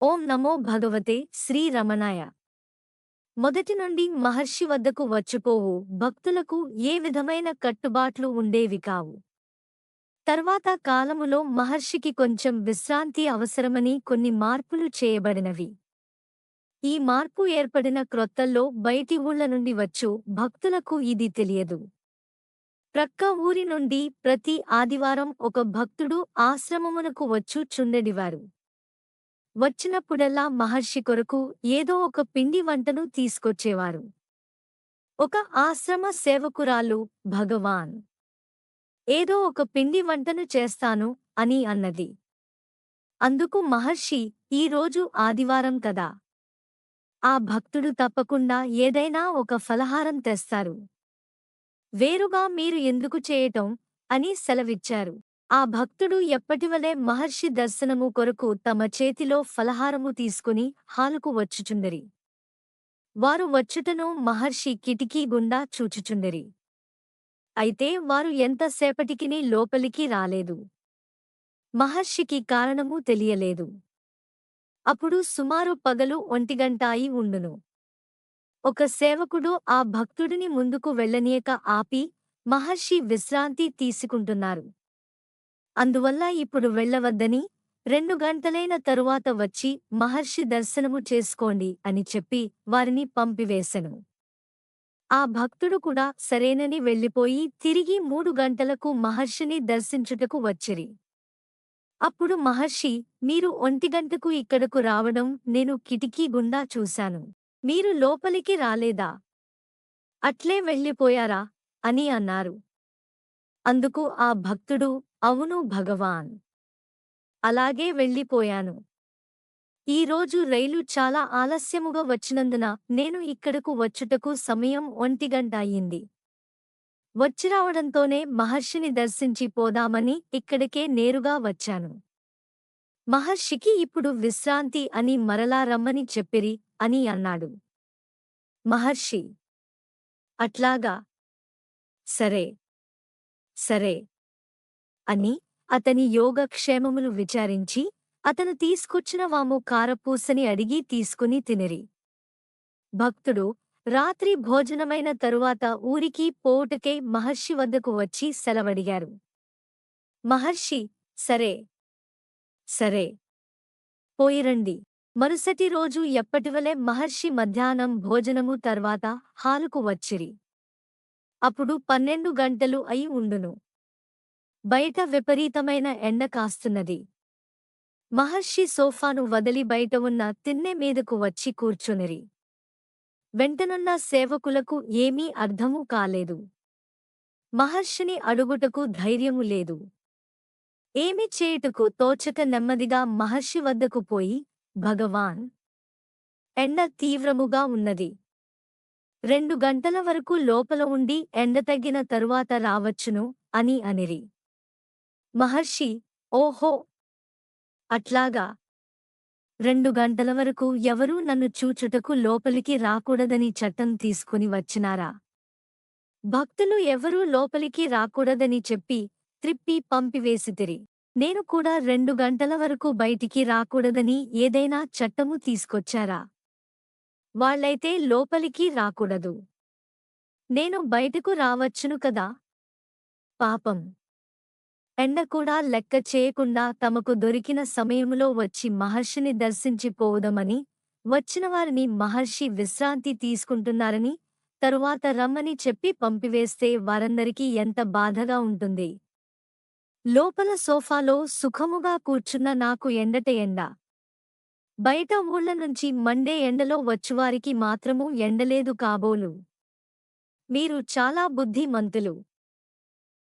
ఓం నమో భగవతే శ్రీరమణాయ మొదటి నుండి మహర్షి వద్దకు వచ్చిపోవు. భక్తులకు ఏ విధమైన కట్టుబాట్లు ఉండేవి కావు. తర్వాత కాలములో మహర్షికి కొంచెం విశ్రాంతి అవసరమని కొన్ని మార్పులు చేయబడినవి. ఈ మార్పు ఏర్పడిన క్రొత్తల్లో బయటి ఊళ్ళ నుండి వచ్చు. భక్తులకు ఇది తెలియదు. ప్రక్క ఊరి నుండి ప్రతి ఆదివారం ఒక భక్తుడు ఆశ్రమమునకు వచ్చు చుండెడివారు వచ్చినప్పుడల్లా మహర్షి కొరకు ఏదో ఒక పిండి వంటను తీసుకొచ్చేవారు. ఒక ఆశ్రమ సేవకురాలు భగవాన్ ఏదో ఒక పిండి వంటను చేస్తాను అని అన్నది. అందుకు మహర్షి ఈరోజు ఆదివారం కదా. ఆ భక్తుడు తప్పకుండా ఏదైనా ఒక ఫలహారం తెస్తారు. వేరుగా మీరు ఎందుకు చేయటం అని సెలవిచ్చారు. ఆ భక్తుడు ఎప్పటివలే మహర్షి దర్శనము కొరకు తమ చేతిలో ఫలహారము తీసుకుని హాలుకు వచ్చుచుందరి వారు వచ్చుటను మహర్షి కిటికీ గుండా చూచుచుందరి అయితే వారు ఎంతసేపటికిని లోపలికి రాలేదు. మహర్షికి కారణము తెలియలేదు. అప్పుడు సుమారు పగలు ఒంటిగంటాయి ఉండును. ఒక సేవకుడు ఆ భక్తుడిని ముందుకు వెళ్ళనీయక ఆపి మహర్షి విశ్రాంతి తీసుకుంటున్నారు. అందువల్ల ఇప్పుడు వెళ్ళవద్దని రెండు గంటలైన తరువాత వచ్చి మహర్షి దర్శనము చేసుకోండి అని చెప్పి వారిని పంపివేశను ఆ భక్తుడు కూడా సరేనని వెళ్ళిపోయి తిరిగి మూడు గంటలకు మహర్షిని దర్శించుటకు వచ్చిరి. అప్పుడు మహర్షి మీరు ఒంటిగంటకు ఇక్కడకు రావడం నేను కిటికీ గుండా చూశాను. మీరు లోపలికి రాలేదా? అట్లే వెళ్ళిపోయారా? అని అన్నారు. అందుకు ఆ భక్తుడు అవును భగవాన్. అలాగే వెళ్ళిపోయాను. ఈరోజు రైలు చాలా ఆలస్యముగా వచ్చినందున నేను ఇక్కడకు వచ్చుటకు సమయం ఒంటిగంట అయింది వచ్చిరావడంతోనే మహర్షిని దర్శించి పోదామని ఇక్కడికే నేరుగా వచ్చాను. మహర్షికి ఇప్పుడు విశ్రాంతి అని మరలా రమ్మని చెప్పిరి అని అన్నాడు. మహర్షి అట్లాగా. సరే. సరే. అని అతని యోగక్షేమములు విచారించి అతను తీసుకొచ్చిన వాము కారపూసని అడిగి తీసుకుని తినిరి. భక్తుడు రాత్రి భోజనమైన తరువాత ఊరికి పోవుటకై మహర్షి వద్దకు వచ్చి సెలవడిగారు. మహర్షి సరే సరే పోయిరండి. మరుసటి రోజు ఎప్పటివలే మహర్షి మధ్యాహ్నం భోజనము తర్వాత హాలుకు వచ్చిరి. అప్పుడు పన్నెండు గంటలు అయి ఉండును. బయట విపరీతమైన ఎండ కాస్తున్నది. మహర్షి సోఫాను వదిలి బయట ఉన్న తిన్నె మీదకు వచ్చి కూర్చునిరి. వెంటనున్న సేవకులకు ఏమీ అర్థమూ కాలేదు. మహర్షిని అడుగుటకు ధైర్యము లేదు. ఏమి చేయుటకు తోచక నెమ్మదిగా మహర్షి వద్దకు పోయి భగవాన్ ఎండ తీవ్రముగా ఉన్నది. రెండు గంటల వరకు లోపల ఉండి ఎండ తగ్గిన తరువాత రావచ్చును అని అనిరి. మహర్షి ఓహో! అట్లాగా. రెండు గంటల వరకు ఎవరూ నన్ను చూచుటకు లోపలికి రాకూడదని చట్టం తీసుకుని వచ్చినారా? భక్తులు ఎవరూ లోపలికి రాకూడదని చెప్పి త్రిప్పి పంపివేసితిరి. నేను కూడా రెండు గంటల వరకు బయటికి రాకూడదని ఏదైనా చట్టము తీసుకొచ్చారా? వాళ్ళైతే లోపలికి రాకూడదు. నేను బయటకు రావచ్చును కదా? పాపం. ఎండ కూడా లెక్క చేయకుండా తమకు దొరికిన సమయములో వచ్చి మహర్షిని దర్శించిపోవదమని వచ్చిన వారిని మహర్షి విశ్రాంతి తీసుకుంటున్నారని తరువాత రమ్మని చెప్పి పంపివేస్తే వారందరికీ ఎంత బాధగా ఉంటుంది. లోపల సోఫాలో సుఖముగా కూర్చున్న నాకు ఎండట ఎండ. బయట ఊళ్ళ నుంచి మండే ఎండలో వచ్చువారికి మాత్రము ఎండలేదు కాబోలు. మీరు చాలా బుద్ధిమంతులు.